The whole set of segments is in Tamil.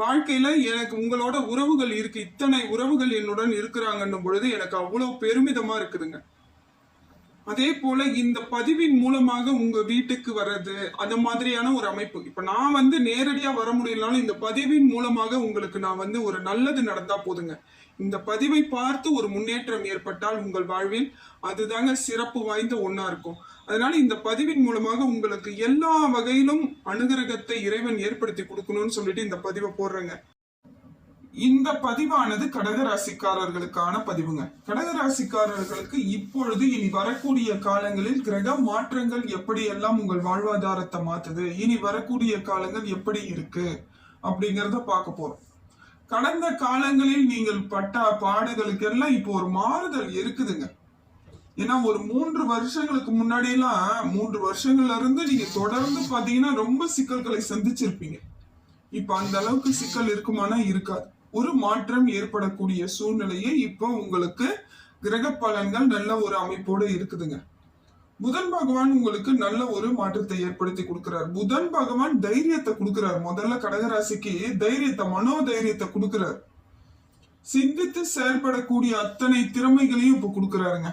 வாழ்க்கையில் எனக்கு உங்களோட உறவுகள் இருக்கு. இத்தனை உறவுகள் என்னுடன் இருக்கிறாங்கன்னும் பொழுது எனக்கு அவ்வளோ பெருமிதமாக இருக்குதுங்க. அதே போல இந்த பதிவின் மூலமாக உங்க வீட்டுக்கு வர்றது அந்த மாதிரியான ஒரு அமைப்பு. இப்ப நான் வந்து நேரடியா வர முடியலனாலும் இந்த பதிவின் மூலமாக உங்களுக்கு நான் வந்து ஒரு நல்லது நடந்தா போதுங்க. இந்த பதிவை பார்த்து ஒரு முன்னேற்றம் ஏற்பட்டால் உங்கள் வாழ்வில் அதுதாங்க சிறப்பு வாய்ந்த ஒன்றா இருக்கும். அதனால இந்த பதிவின் மூலமாக உங்களுக்கு எல்லா வகையிலும் அனுகிரகத்தை இறைவன் ஏற்படுத்தி கொடுக்கணும்னு சொல்லிட்டு இந்த பதிவை போடுறேங்க. இந்த பதிவானது கடகராசிக்காரர்களுக்கான பதிவுங்க. கடகராசிக்காரர்களுக்கு இப்பொழுது இனி வரக்கூடிய காலங்களில் கிரக மாற்றங்கள் எப்படி எல்லாம் உங்கள் வாழ்வாதாரத்தை மாத்துது இனி வரக்கூடிய காலங்கள் எப்படி இருக்கு அப்படிங்கிறத பார்க்க போறோம். கடந்த காலங்களில் நீங்கள் பட்ட பாடுகளுக்கெல்லாம் இப்போ ஒரு மாறுதல் இருக்குதுங்க. ஏன்னா ஒரு மூன்று வருஷங்களுக்கு முன்னாடி எல்லாம் மூன்று வருஷங்கள்ல இருந்து நீங்க தொடர்ந்து பாத்தீங்கன்னா ரொம்ப சிக்கல்களை சந்திச்சிருப்பீங்க. இப்ப அந்த அளவுக்கு சிக்கல் இருக்குமானா இருக்காது. ஒரு மாற்றம் ஏற்படக்கூடிய சூழ்நிலையே இப்போ உங்களுக்கு கிரக பலன்கள் நல்ல ஒரு அமைப்போடு இருக்குதுங்க. புதன் பகவான் உங்களுக்கு நல்ல ஒரு மாற்றத்தை ஏற்படுத்தி கொடுக்கிறார். புதன் பகவான் தைரியத்தை கொடுக்கிறார். முதல்ல கடகராசிக்கு தைரியத்தை மனோ தைரியத்தை கொடுக்கிறார். சிந்தித்து செயல்படக்கூடிய அத்தனை திறமைகளையும் இப்ப கொடுக்கிறாருங்க.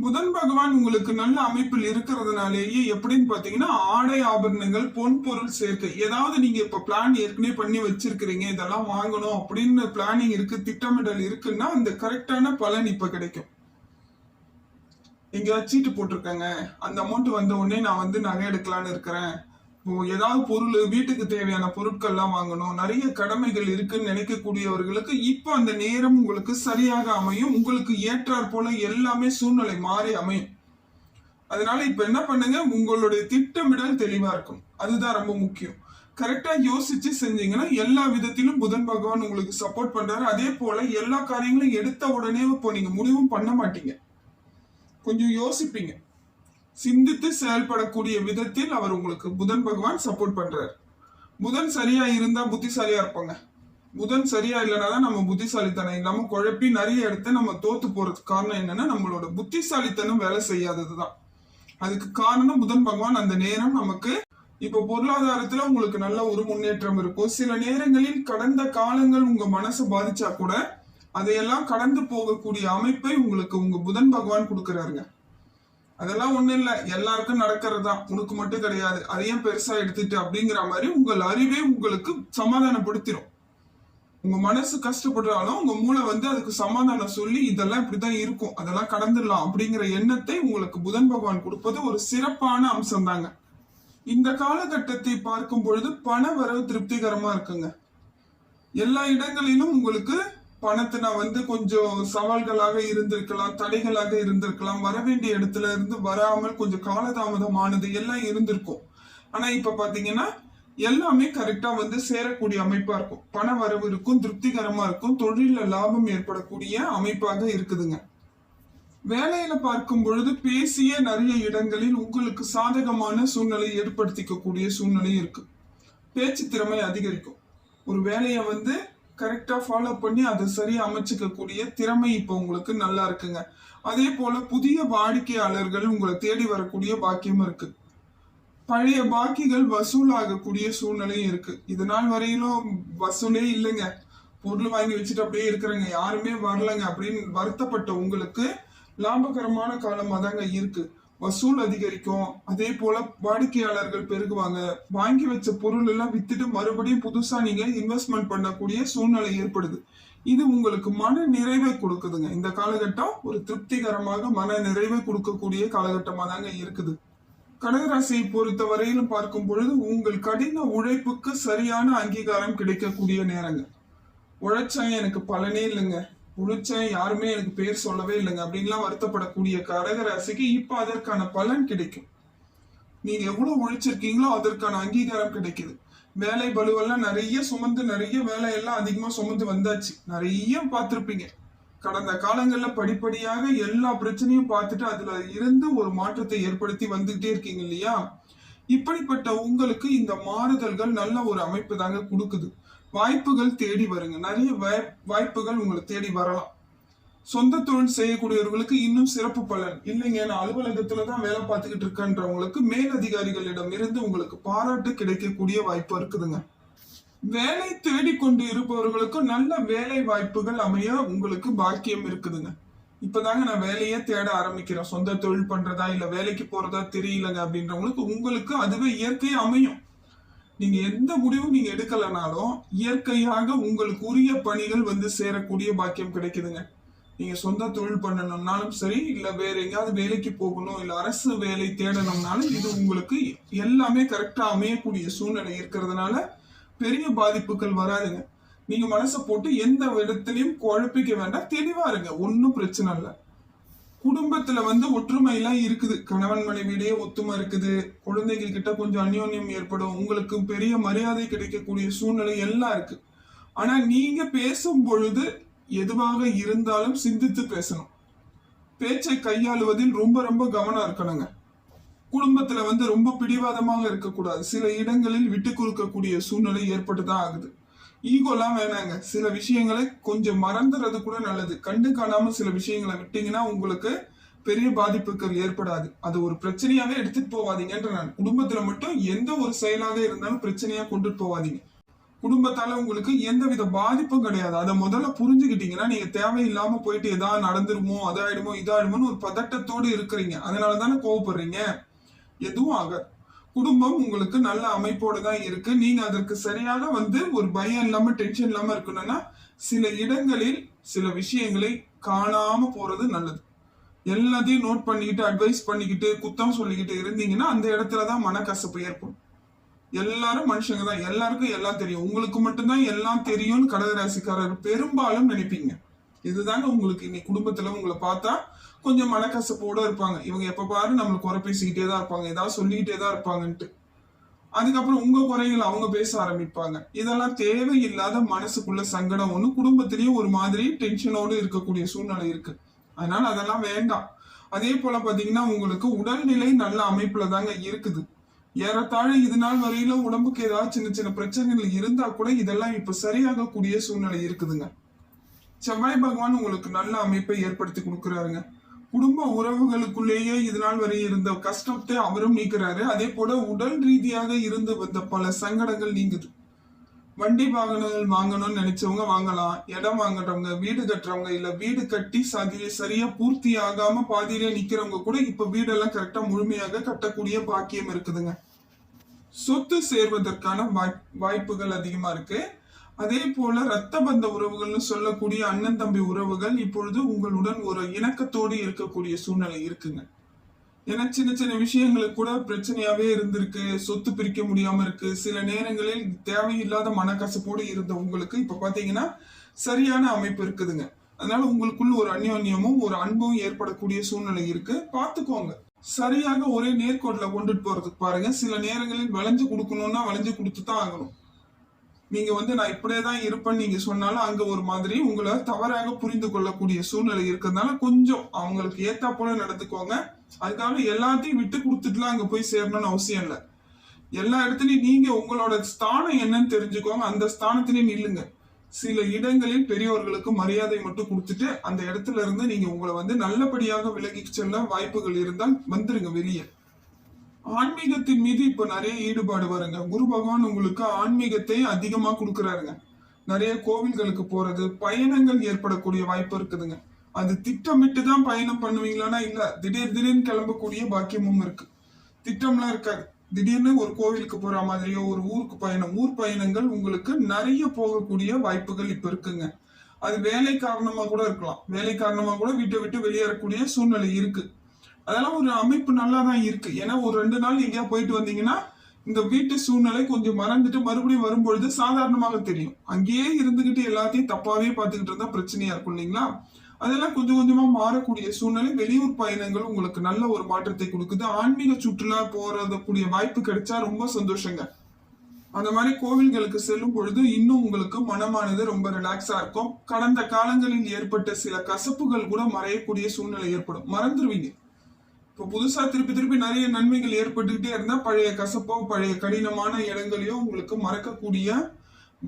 புதன் பகவான் உங்களுக்கு நல்ல அமைப்பில் இருக்கிறதுனாலேயே எப்படின்னு பாத்தீங்கன்னா ஆடை ஆபரணங்கள் பொன் பொருள் சேர்க்கை ஏதாவது நீங்க இப்ப பிளான் ஏற்கனவே பண்ணி வச்சிருக்கிறீங்க இதெல்லாம் வாங்கணும் அப்படின்னு பிளானிங் இருக்கு திட்டமிடல் இருக்குன்னா அந்த கரெக்டான பலன் இப்ப கிடைக்கும். எங்கேயாவது சீட்டு போட்டிருக்கேங்க. அந்த அமௌண்ட் வந்த உடனே நான் வந்து நகை எடுக்கலான்னு இருக்கிறேன். ஏதாவது பொருள் வீட்டுக்கு தேவையான பொருட்கள்லாம் வாங்கணும் நிறைய கடமைகள் இருக்குன்னு நினைக்கக்கூடியவர்களுக்கு இப்போ அந்த நேரம் உங்களுக்கு சரியாக அமையும். உங்களுக்கு ஏற்றாற் போல எல்லாமே சூழ்நிலை மாறி அமையும். அதனால இப்ப என்ன பண்ணுங்க? உங்களுடைய திட்டமிடல் தெளிவா இருக்கும். அதுதான் ரொம்ப முக்கியம். கரெக்டா யோசிச்சு செஞ்சீங்கன்னா எல்லா விதத்திலும் புதன் பகவான் உங்களுக்கு சப்போர்ட் பண்றாரு. அதே போல எல்லா காரியங்களும் எடுத்த உடனே இப்போ நீங்க முடிவும் பண்ண மாட்டீங்க. கொஞ்சம் யோசிப்பீங்க. சிந்தித்து செயல்படக்கூடிய விதத்தில் அவர் உங்களுக்கு புதன் பகவான் சப்போர்ட் பண்றாரு. புதன் சரியா இருந்தா புத்திசாலியா இருப்பாங்க. புதன் சரியா இல்லைனா தான் நம்ம புத்திசாலித்தனம். இல்லாம குழப்பி நிறைய இடத்த நம்ம தோத்து போறதுக்கு காரணம் என்னன்னா நம்மளோட புத்திசாலித்தனம் வேலை செய்யாததுதான் அதுக்கு காரணம் புதன் பகவான் அந்த நேரம் நமக்கு இப்ப பொருளாதாரத்துல உங்களுக்கு நல்ல ஒரு முன்னேற்றம் இருக்கும். சில நேரங்களில் கடந்த காலங்கள் உங்க மனசை பாதிச்சா கூட அதையெல்லாம் கடந்து போகக்கூடிய அமைப்பை உங்களுக்கு உங்க புதன் பகவான் கொடுக்கறாருங்க. அதெல்லாம் ஒண்ணும் இல்ல. எல்லாருக்கும் நடக்கிறது தான் உனக்கு மட்டும் கிடையாது. அதையும் பெருசா எடுத்துட்டு அப்படிங்கிற மாதிரி உங்கள் அறிவே உங்களுக்கு சமாதானப்படுத்திடும் உங்க மனசு கஷ்டப்படுறாலும் உங்க மூளை வந்து அதுக்கு சமாதானம் சொல்லி இதெல்லாம் இப்படிதான் இருக்கும். அதெல்லாம் கடந்துடலாம் அப்படிங்கிற எண்ணத்தை உங்களுக்கு புதன் பகவான் கொடுப்பது ஒரு சிறப்பான அம்சம் தாங்க இந்த காலகட்டத்தை பார்க்கும் பொழுது பண வரவு திருப்திகரமா இருக்குங்க. எல்லா இடங்களிலும் உங்களுக்கு பணத்தின வந்து கொஞ்சம் சவால்களாக இருந்திருக்கலாம் தடைகளாக இருந்திருக்கலாம் வர வேண்டிய இடத்துல இருந்து வராமல் கொஞ்சம் காலதாமதமானது எல்லாம் இருந்திருக்கும். ஆனா இப்ப பாத்தீங்கன்னா எல்லாமே கரெக்டா வந்து சேரக்கூடிய அமைப்பா இருக்கும். பண வரவு இருக்கும் திருப்திகரமா இருக்கும் தொழில லாபம் ஏற்படக்கூடிய அமைப்பாக இருக்குதுங்க. வேலையில பார்க்கும் பொழுது பேசிய நிறைய இடங்களில் உங்களுக்கு சாதகமான சூழ்நிலை ஏற்படுத்திக்கக்கூடிய சூழ்நிலை இருக்கு. பேச்சு திறமை அதிகரிக்கும். ஒரு வேலையை வந்து கரெக்டாக ஃபாலோ பண்ணி அதை சரியாக அமைச்சிக்கக்கூடிய திறமை இப்போ உங்களுக்கு நல்லா இருக்குங்க. அதே போல புதிய வாடிக்கையாளர்கள் உங்களை தேடி வரக்கூடிய பாக்கியம் இருக்கு. பழைய பாக்கிகள் வசூலாகக்கூடிய சூழ்நிலையும் இருக்கு. இது நாள் வரையிலும் வசூலே இல்லைங்க. பொருள் வாங்கி வச்சுட்டு அப்படியே இருக்கிறேங்க. யாருமே வரலங்க அப்படின்னு வருத்தப்பட்ட உங்களுக்கு லாபகரமான காலமாக தாங்க இருக்கு. வசூல் அதிகரிக்கும். அதே போல வாடிக்கையாளர்கள் பெருகுவாங்க. வாங்கி வச்ச பொருள் எல்லாம் வித்துட்டு மறுபடியும் புதுசா நீங்க இன்வெஸ்ட்மெண்ட் பண்ணக்கூடிய சூழ்நிலை ஏற்படுது. இது உங்களுக்கு மன நிறைவை கொடுக்குதுங்க. இந்த காலகட்டம் ஒரு திருப்திகரமாக மன நிறைவை கொடுக்கக்கூடிய காலகட்டமா தாங்க இருக்குது. கடகராசியை பொறுத்த வரையிலும் பார்க்கும் பொழுது உங்கள் கடின உழைப்புக்கு சரியான அங்கீகாரம் கிடைக்கக்கூடிய நேரங்க. உழைச்சா எனக்கு பலனே இல்லைங்க. உழைச்சேன் யாருமே எனக்கு பேர் சொல்லவே இல்லைங்க. அப்படின்லாம் வருத்தப்படக்கூடிய கடகராசிக்கு இப்போ அதற்கான பலன் கிடைக்கும். நீங்க எவ்வளவு உழைச்சிருக்கீங்களோ அதற்கான அங்கீகாரம் கிடைக்குது. வேலை பலுவெல்லாம் நிறைய சுமந்து நிறைய வேலையெல்லாம் அதிகமா சுமந்து வந்தாச்சு. நிறைய பார்த்துருப்பீங்க. கடந்த காலங்கள்ல படிப்படியாக எல்லா பிரச்சனையும் பார்த்துட்டு அதுல இருந்து ஒரு மாற்றத்தை ஏற்படுத்தி வந்துகிட்டே இருக்கீங்க இல்லையா? இப்படிப்பட்ட உங்களுக்கு இந்த மாறுதல்கள் நல்ல ஒரு அமைப்பு தாங்க கொடுக்குது. வாய்ப்புகள் தேடி வருங்க. நிறைய வாய்ப்புகள் உங்களை தேடி வரலாம். சொந்த தொழில் செய்யக்கூடியவர்களுக்கு இன்னும் சிறப்பு பலன். இல்லைங்க நான் அலுவலகத்துல தான் வேலை பார்த்துக்கிட்டு இருக்கன்றவங்களுக்கு மேலதிகாரிகளிடம் இருந்து உங்களுக்கு பாராட்டு கிடைக்கக்கூடிய வாய்ப்பு இருக்குதுங்க. வேலை தேடிக்கொண்டு இருப்பவர்களுக்கு நல்ல வேலை வாய்ப்புகள் அமைய உங்களுக்கு பாக்கியம் இருக்குதுங்க. இப்பதாங்க நான் வேலையே தேட ஆரம்பிக்கிறேன். சொந்த தொழில் பண்றதா இல்ல வேலைக்கு போறதா தெரியலங்க அப்படின்றவங்களுக்கு உங்களுக்கு அதுவே இயற்கையே அமையும். நீங்க எந்த முடிவும் நீங்க எடுக்கலனாலும் இயற்கையாக உங்களுக்கு உரிய பணிகள் வந்து சேரக்கூடிய பாக்கியம் கிடைக்குதுங்க. நீங்க சொந்த தொழில் பண்ணணும்னாலும் சரி இல்ல வேற எங்கேயாவது வேலைக்கு போகணும் இல்ல அரசு வேலை தேடணும்னாலும் இது உங்களுக்கு எல்லாமே கரெக்டா அமையக்கூடிய சூழ்நிலை இருக்கிறதுனால பெரிய பாதிப்புகள் வராதுங்க. நீங்க மனசை போட்டு எந்த இடத்துலயும் குழப்பிக்க வேண்டாம் தெளிவா இருங்க. ஒன்றும் பிரச்சனை இல்லை. குடும்பத்துல வந்து ஒற்றுமை எல்லாம் இருக்குது. கணவன் மனைவியிடையே ஒத்துமை இருக்குது. குழந்தைங்க கிட்ட கொஞ்சம் அந்யோன்யம் ஏற்படும். உங்களுக்கு பெரிய மரியாதை கிடைக்கக்கூடிய சூழ்நிலை எல்லாம் இருக்கு. ஆனா நீங்க பேசும் பொழுது எதுவாக இருந்தாலும் சிந்தித்து பேசணும். பேச்சை கையாளுவதில் ரொம்ப ரொம்ப கவனம் இருக்கணுங்க. குடும்பத்துல வந்து ரொம்ப பிடிவாதமாக இருக்கக்கூடாது. சில இடங்களில் விட்டு கொடுக்கக்கூடிய சூழ்நிலை ஏற்பட்டுதான் ஆகுது. ஈகோலாம் வேணாங்க. சில விஷயங்களை கொஞ்சம் மறந்துறது கூட நல்லது. கண்டு காணாம சில விஷயங்களை விட்டீங்கன்னா உங்களுக்கு பெரிய பாதிப்புகள் ஏற்படாது. அது ஒரு பிரச்சனையாவே எடுத்துட்டு போவாதீங்கன்ற நான் குடும்பத்துல மட்டும் எந்த ஒரு செயலாக இருந்தாலும் பிரச்சனையா கொண்டுட்டு போவாதீங்க. குடும்பத்தால உங்களுக்கு எந்த வித பாதிப்பும் கிடையாது. அதை முதல்ல புரிஞ்சுக்கிட்டீங்கன்னா நீங்க தேவையில்லாம போயிட்டு எதாவது நடந்துருமோ அதாயிடுமோ இதாயிடுமோன்னு ஒரு பதட்டத்தோடு இருக்கிறீங்க. அதனால தானே கோவப்படுறீங்க? எதுவும் ஆகாது. குடும்பம் உங்களுக்கு நல்ல அமைப்போடு தான் இருக்கு. நீங்க அதற்கு சரியாக வந்து ஒரு பயம் இல்லாம டென்ஷன் இல்லாம இருக்கணும்னா சில இடங்களில் சில விஷயங்களை காணாம போறது நல்லது. எல்லாத்தையும் நோட் பண்ணிக்கிட்டு அட்வைஸ் பண்ணிக்கிட்டு குத்தம் சொல்லிக்கிட்டு இருந்தீங்கன்னா அந்த இடத்துல தான் மனக்கசப்பு ஏற்படும். எல்லாரும் மனுஷங்க தான். எல்லாருக்கும் எல்லாம் தெரியும். உங்களுக்கு மட்டும்தான் எல்லாம் தெரியும்னு கடகராசிக்காரர் பெரும்பாலும் நினைப்பீங்க. இதுதாங்க உங்களுக்கு இன்னைக்கு குடும்பத்துல உங்களை பார்த்தா கொஞ்சம் மனக்கசப்போட இருப்பாங்க. இவங்க எப்ப பாரு நம்மளை குறை பேசிக்கிட்டே தான் இருப்பாங்க. ஏதாவது சொல்லிக்கிட்டே தான் இருப்பாங்கன்ட்டு. அதுக்கப்புறம் உங்க குறைகள் அவங்க பேச ஆரம்பிப்பாங்க. இதெல்லாம் தேவையில்லாத மனசுக்குள்ள சங்கடம் ஒண்ணு குடும்பத்திலயும் ஒரு மாதிரி டென்ஷனோடு இருக்கக்கூடிய சூழ்நிலை இருக்கு. அதனால அதெல்லாம் வேண்டாம். அதே போல பாத்தீங்கன்னா உங்களுக்கு உடல்நிலை நல்ல அமைப்புல தாங்க இருக்குது. ஏறத்தாழ இது நாள் வரையில உடம்புக்கு ஏதாவது சின்ன சின்ன பிரச்சனைகள் இருந்தா கூட இதெல்லாம் இப்ப சரியாகக்கூடிய சூழ்நிலை இருக்குதுங்க. செவ்வாய் பகவான் உங்களுக்கு நல்ல அமைப்பை ஏற்படுத்தி கொடுக்குறாருங்க. குடும்ப உறவுகளுக்குள்ளேயே இதனால் வரை இருந்த கஷ்டத்தை அவரும் நீக்கிறாரு. அதே போல உடல் ரீதியாக இருந்து வந்த பல சங்கடங்கள் நீங்குது. வண்டி வாகனங்கள் வாங்கணும்னு நினைச்சவங்க வாங்கலாம். இடம் வாங்குறவங்க வீடு கட்டுறவங்க இல்ல வீடு கட்டி சதி சரியா பூர்த்தி ஆகாம பாதியிலே நிக்கிறவங்க கூட இப்ப வீடெல்லாம் கரெக்டா முழுமையாக கட்டக்கூடிய பாக்கியம் இருக்குதுங்க. சொத்து சேர்வதற்கான வாய்- வாய்ப்புகள் அதிகமா இருக்கு. அதே போல ரத்த பந்த உறவுகள்னு சொல்லக்கூடிய அண்ணன் தம்பி உறவுகள் இப்பொழுது உங்களுடன் ஒரு இணக்கத்தோடு இருக்கக்கூடிய சூழ்நிலை இருக்குங்க. ஏன்னா சின்ன சின்ன விஷயங்களுக்கு கூட பிரச்சனையாவே இருந்திருக்கு. சொத்து பிரிக்க முடியாம இருக்கு. சில நேரங்களில் தேவையில்லாத மனக்கசப்போடு இருந்த உங்களுக்கு இப்ப பாத்தீங்கன்னா சரியான அமைப்பு இருக்குதுங்க. அதனால உங்களுக்குள்ள ஒரு அந்யோன்யமும் ஒரு அன்பும் ஏற்படக்கூடிய சூழ்நிலை இருக்கு. பார்த்துக்கோங்க சரியாக ஒரே நேர்கோட்டில் கொண்டுட்டு போறதுக்கு பாருங்க. சில நேரங்களில் வளைஞ்சு கொடுக்கணும்னா வளைஞ்சு கொடுத்து தான் ஆகணும். நீங்க வந்து நான் இப்படியே தான் இருப்பேன்னு நீங்க சொன்னாலும் அங்க ஒரு மாதிரி உங்களை தவறாக புரிந்து கொள்ளக்கூடிய சூழ்நிலை இருக்கிறதுனால கொஞ்சம் அவங்களுக்கு ஏத்தா போல நடந்துக்கோங்க. அதுக்காக எல்லாத்தையும் விட்டு கொடுத்துட்டுலாம் அங்க போய் சேரணும்னு அவசியம் இல்லை. எல்லா இடத்துலயும் நீங்க உங்களோட ஸ்தானம் என்னன்னு தெரிஞ்சுக்கோங்க. அந்த ஸ்தானத்திலேயே நில்லுங்க. சில இடங்களில் பெரியவர்களுக்கு மரியாதை மட்டும் கொடுத்துட்டு அந்த இடத்துல இருந்து நீங்க உங்களை வந்து நல்லபடியாக விலகி செல்ல வாய்ப்புகள் இருந்தால் வந்துருங்க வெளியே. ஆன்மீகத்தின் மீது இப்ப நிறைய ஈடுபாடு வருங்க. குரு பகவான் உங்களுக்கு ஆன்மீகத்தை அதிகமா கொடுக்கறாருங்க. நிறைய கோவில்களுக்கு போறது பயணங்கள் ஏற்படக்கூடிய வாய்ப்பு இருக்குதுங்க. அது திட்டமிட்டு தான் பயணம் பண்ணுவீங்களான்னா இல்ல திடீர் திடீர்னு கிளம்பக்கூடிய பாக்கியமும் இருக்கு. திட்டம்லாம் இருக்காது திடீர்னு ஒரு கோவிலுக்கு போற மாதிரியோ ஒரு ஊருக்கு பயணம் ஊர் பயணங்கள் உங்களுக்கு நிறைய போகக்கூடிய வாய்ப்புகள் இப்ப இருக்குங்க. அது வேலை காரணமா கூட இருக்கலாம். வேலை காரணமா கூட வீட்டை விட்டு வெளியேறக்கூடிய சூழ்நிலை இருக்கு. அதெல்லாம் ஒரு அமைப்பு நல்லா தான் இருக்கு. ஏன்னா ஒரு ரெண்டு நாள் எங்கேயா போயிட்டு வந்தீங்கன்னா இந்த வீட்டு சூழ்நிலை கொஞ்சம் மறந்துட்டு மறுபடியும் வரும்பொழுது சாதாரணமாக தெரியும். அங்கேயே இருந்துகிட்டு எல்லாத்தையும் தப்பாவே பார்த்துக்கிட்டு இருந்தா பிரச்சனையா இருக்கும் இல்லைங்களா? அதெல்லாம் கொஞ்சம் கொஞ்சமா மாறக்கூடிய சூழ்நிலை வெளியூர் பயணங்கள் உங்களுக்கு நல்ல ஒரு மாற்றத்தை கொடுக்குது. ஆன்மீக சுற்றுலா போறது வாய்ப்பு கிடைச்சா ரொம்ப சந்தோஷங்க. அந்த மாதிரி கோவில்களுக்கு செல்லும் பொழுது இன்னும் உங்களுக்கு மனமானது ரொம்ப ரிலாக்ஸா இருக்கும். கடந்த காலங்களில் ஏற்பட்ட சில கசப்புகள் கூட மறையக்கூடிய சூழ்நிலை ஏற்படும். மறந்துடுவீங்க இப்போ புதுசா திருப்பி திருப்பி நிறைய நன்மைகள் ஏற்பட்டுக்கிட்டே இருந்தா பழைய கசப்போ பழைய கடினமான இடங்களையோ உங்களுக்கு மறக்கக்கூடிய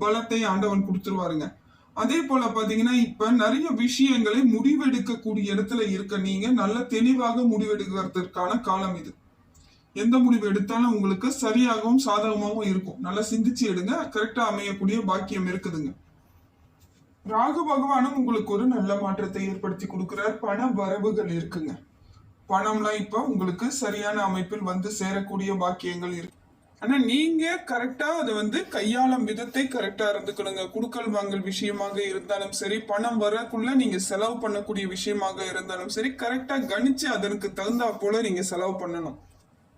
பலத்தை ஆண்டவன் கொடுத்துருவாருங்க. அதே போல பாத்தீங்கன்னா இப்ப நிறைய விஷயங்களை முடிவெடுக்கக்கூடிய இடத்துல இருக்க நீங்க நல்ல தெளிவாக முடிவெடுக்கிறதுக்கான காலம் இது. எந்த முடிவு எடுத்தாலும் உங்களுக்கு சரியாகவும் சாதகமாகவும் இருக்கும். நல்லா சிந்திச்சு எடுங்க. கரெக்டா அமையக்கூடிய பாக்கியம் இருக்குதுங்க. ராகு பகவானும் உங்களுக்கு ஒரு நல்ல மாற்றத்தை ஏற்படுத்தி கொடுக்கிறார். பண வரவுகள் இருக்குங்க. பணம்லாம் இப்போ உங்களுக்கு சரியான அமைப்பில் வந்து சேரக்கூடிய பாக்கியங்கள் இருக்கு. ஆனால் நீங்கள் கரெக்டாக அதை வந்து கையாளும் விதத்தை கரெக்டாக இருந்துக்கணுங்க. குடுக்கல் வாங்கல் விஷயமாக இருந்தாலும் சரி பணம் வரக்குள்ள நீங்கள் செலவு பண்ணக்கூடிய விஷயமாக இருந்தாலும் சரி கரெக்டாக கணிச்சு அதற்கு தகுந்தா போல நீங்கள் செலவு பண்ணணும்.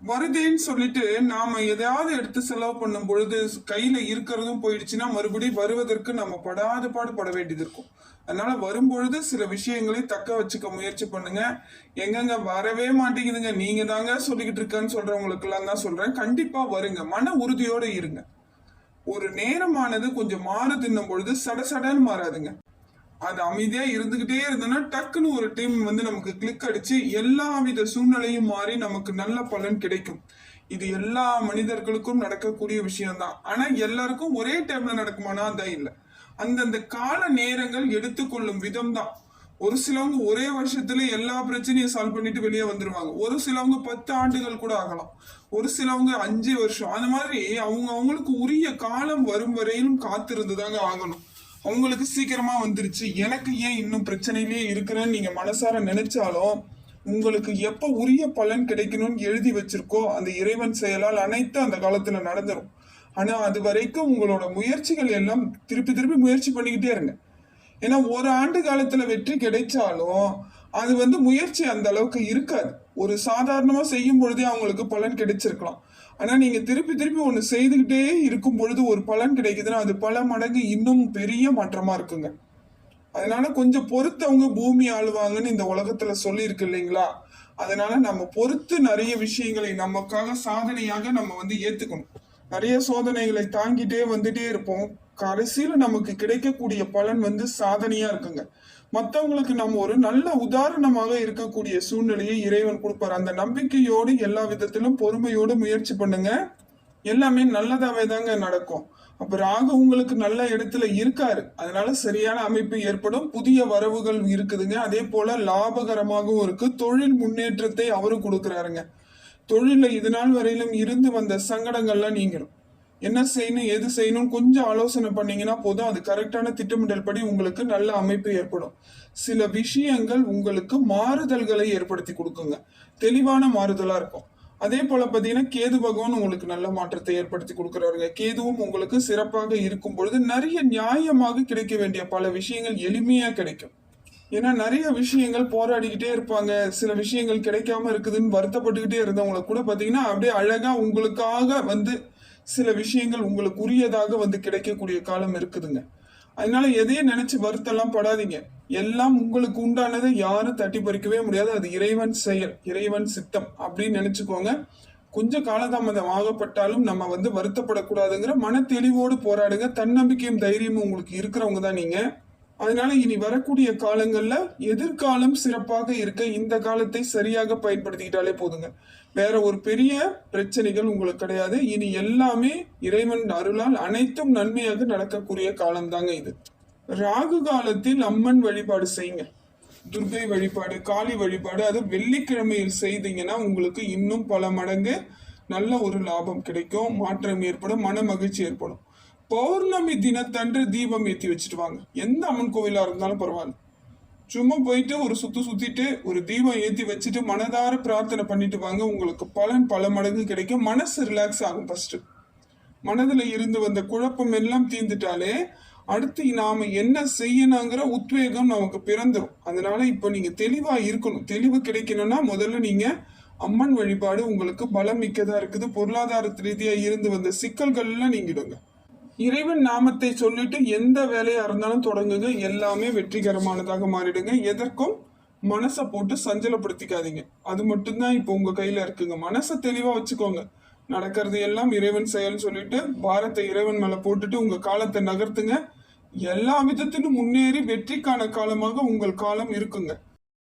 வருதேன்னு சொல்லிட்டு நாம எதையாவது எடுத்து செலவு பண்ணும் பொழுது கையில இருக்கிறதும் போயிடுச்சுன்னா மறுபடியும் வருவதற்கு நம்ம படாத பாடு பட வேண்டியது இருக்கும். அதனால வரும்பொழுது சில விஷயங்களை தக்க வச்சுக்க முயற்சி பண்ணுங்க. எங்கெங்க வரவே மாட்டேங்குதுங்க. நீங்க தாங்க சொல்லிக்கிட்டு இருக்கேன்னு சொல்றவங்களுக்கு எல்லாம் தான் சொல்றேன். கண்டிப்பா வருங்க. மன உறுதியோட இருங்க. ஒரு நேரமானது கொஞ்சம் மாறு தின்னும் பொழுது சடசடன்னு மாறாதுங்க. அது அமைதியா இருந்துகிட்டே இருந்தோம்னா டக்குன்னு ஒரு டீம் வந்து நமக்கு கிளிக் அடிச்சு எல்லா வித சூழ்நிலையும் மாறி நமக்கு நல்ல பலன் கிடைக்கும். இது எல்லா மனிதர்களுக்கும் நடக்கக்கூடிய விஷயம்தான். ஆனா எல்லாருக்கும் ஒரே டைம்ல நடக்குமானா தான் இல்லை. அந்தந்த கால நேரங்கள் எடுத்துக்கொள்ளும் விதம் தான் ஒரு சிலவங்க ஒரே வருஷத்துல எல்லா பிரச்சனையும் சால்வ் பண்ணிட்டு வெளியே வந்துருவாங்க. ஒரு சிலவங்க பத்து ஆண்டுகள் கூட ஆகலாம். ஒரு சிலவங்க அஞ்சு வருஷம். அந்த மாதிரி அவங்க அவங்களுக்கு உரிய காலம் வரும் வரையிலும் காத்திருந்து தாங்க ஆகணும். அவங்களுக்கு சீக்கிரமா வந்துருச்சு. எனக்கு ஏன் இன்னும் பிரச்சனையிலேயே இருக்கிறேன்னு நீங்க மனசார நினைச்சாலும் உங்களுக்கு எப்ப உரிய பலன் கிடைக்கணும்னு எழுதி வச்சிருக்கோ அந்த இறைவன் செயலால் அனைத்து அந்த காலத்துல நடந்துடும் ஆனா அது வரைக்கும் உங்களோட முயற்சிகள் எல்லாம் திருப்பி திருப்பி முயற்சி பண்ணிக்கிட்டே இருங்க. ஏன்னா ஒரு ஆண்டு காலத்துல வெற்றி கிடைச்சாலும் அது வந்து முயற்சி அந்த அளவுக்கு இருக்காது. ஒரு சாதாரணமா செய்யும் பொழுதே அவங்களுக்கு பலன் கிடைச்சிருக்கலாம். ஆனா நீங்க திருப்பி திருப்பி ஒண்ணு செய்துகிட்டே இருக்கும் பொழுது ஒரு பலன் கிடைக்குதுன்னா அது பல மடங்கு இன்னும் பெரிய மாற்றமா இருக்குங்க. அதனால கொஞ்சம் பொறுத்தவங்க பூமி ஆளுவாங்கன்னு இந்த உலகத்துல சொல்லியிருக்கு இல்லைங்களா? அதனால நம்ம பொறுத்து நிறைய விஷயங்களை நமக்காக சாதனையாக நம்ம வந்து ஏத்துக்கணும். நிறைய சோதனைகளை தாங்கிட்டே வந்துட்டே இருப்போம். கடைசியில நமக்கு கிடைக்கக்கூடிய பலன் வந்து சாதனையா இருக்குங்க. மற்றவங்களுக்கு நம்ம ஒரு நல்ல உதாரணமாக இருக்கக்கூடிய சூழ்நிலையை இறைவன் கொடுப்பார். அந்த நம்பிக்கையோடு எல்லா விதத்திலும் பொறுமையோடு முயற்சி பண்ணுங்க. எல்லாமே நல்லதாவே தாங்க நடக்கும். அப்ப ராகு உங்களுக்கு நல்ல இடத்துல இருக்காரு. அதனால சரியான அமைப்பு ஏற்படும். புதிய வரவுகள் இருக்குதுங்க. அதே போல லாபகரமாகவும் இருக்கு. தொழில் முன்னேற்றத்தை அவரும் கொடுக்குறாருங்க. தொழில இது நாள் வரையிலும் இருந்து வந்த சங்கடங்கள்லாம் நீங்கிடும் என்ன செய்யணும் எது செய்யணும் கொஞ்சம் ஆலோசனை பண்ணீங்கன்னா போதும். அது கரெக்டான திட்டமிடல் படி உங்களுக்கு நல்ல அமைப்பு ஏற்படும். சில விஷயங்கள் உங்களுக்கு மாறுதல்களை ஏற்படுத்தி கொடுக்குங்க. தெளிவான மாறுதலா இருக்கும். அதே போல பாத்தீங்கன்னா கேது பகவான் உங்களுக்கு நல்ல மாற்றத்தை ஏற்படுத்தி கொடுக்குறாருங்க. கேதுவும் உங்களுக்கு சிறப்பாக இருக்கும் பொழுது நிறைய நியாயமாக கிடைக்க வேண்டிய பல விஷயங்கள் எளிமையா கிடைக்கும். ஏன்னா நிறைய விஷயங்கள் போராடிக்கிட்டே இருப்பாங்க. சில விஷயங்கள் கிடைக்காம இருக்குதுன்னு வருத்தப்பட்டுக்கிட்டே இருந்தவங்களை கூட பாத்தீங்கன்னா அப்படியே அழகா உங்களுக்காக வந்து சில விஷயங்கள் உங்களுக்கு உரியதாக வந்து கிடைக்கக்கூடிய காலம் இருக்குதுங்க. அதனால எதையும் நினைச்சு வருத்தெல்லாம் படாதீங்க. எல்லாம் உங்களுக்கு உண்டானதை யாரும் தட்டி பறிக்கவே முடியாது. அது இறைவன் செயல் இறைவன் சித்தம் அப்படின்னு நினைச்சுக்கோங்க. கொஞ்சம் காலதாமதம் ஆகப்பட்டாலும் நம்ம வந்து வருத்தப்படக்கூடாதுங்கிற மன தெளிவோடு போராடுங்க. தன்னம்பிக்கையும் தைரியமும் உங்களுக்கு இருக்கிறவங்க தான் நீங்க. அதனால இனி வரக்கூடிய காலங்கள்ல எதிர்காலம் சிறப்பாக இருக்க இந்த காலத்தை சரியாக பயன்படுத்திக்கிட்டாலே போதுங்க. வேற ஒரு பெரிய பிரச்சனைகள் உங்களுக்கு கிடையாது. இனி எல்லாமே இறைவன் அருளால் அனைத்தும் நன்மையாக நடக்கக்கூடிய காலம் தாங்க இது. ராகு காலத்தில் அம்மன் வழிபாடு செய்யுங்க. துர்கை வழிபாடு காளி வழிபாடு அது வெள்ளிக்கிழமையில் செய்தீங்கன்னா உங்களுக்கு இன்னும் பல மடங்கு நல்ல ஒரு லாபம் கிடைக்கும். மாற்றம் ஏற்படும் மன மகிழ்ச்சி ஏற்படும். பௌர்ணமி தினத்தன்று தீபம் ஏற்றி வச்சுட்டு வாங்க. எந்த அம்மன் கோவிலாக இருந்தாலும் பரவாயில்ல. சும்மா போயிட்டு ஒரு சுத்து சுத்திட்டு ஒரு தீபம் ஏற்றி வச்சுட்டு மனதார பிரார்த்தனை பண்ணிட்டு வாங்க. உங்களுக்கு பலன் பல மடங்கு கிடைக்கும். மனசு ரிலாக்ஸ் ஆகும் ஃபர்ஸ்ட் மனதில் இருந்து வந்த குழப்பம் எல்லாம் தீர்ந்துட்டாலே அடுத்து நாம என்ன செய்யணுங்கிற உத்வேகம் நமக்கு பிறந்துடும் அதனால இப்போ நீங்க தெளிவா இருக்கணும். தெளிவு கிடைக்கணும்னா முதல்ல நீங்க அம்மன் வழிபாடு உங்களுக்கு பலம் மிக்கதா இருக்குது. பொருளாதார ரீதியா இருந்து வந்த சிக்கல்கள்லாம் நீங்கிடுங்க. இறைவன் நாமத்தை சொல்லிட்டு எந்த வேலையா இருந்தாலும் தொடங்குங்க. எல்லாமே வெற்றிகரமானதாக மாறிடுங்க. எதற்கும் மனசை போட்டு சஞ்சலப்படுத்திக்காதீங்க. அது மட்டும்தான் இப்போ உங்க கையில இருக்குங்க. மனசை தெளிவா வச்சுக்கோங்க. நடக்கிறது எல்லாம் இறைவன் செயல்னு சொல்லிட்டு பாரத்தை இறைவன் மேல போட்டுட்டு உங்க காலத்தை நகர்த்துங்க. எல்லா விதத்திலும் முன்னேறி வெற்றிக்கான காலமாக உங்கள் காலம் இருக்குங்க.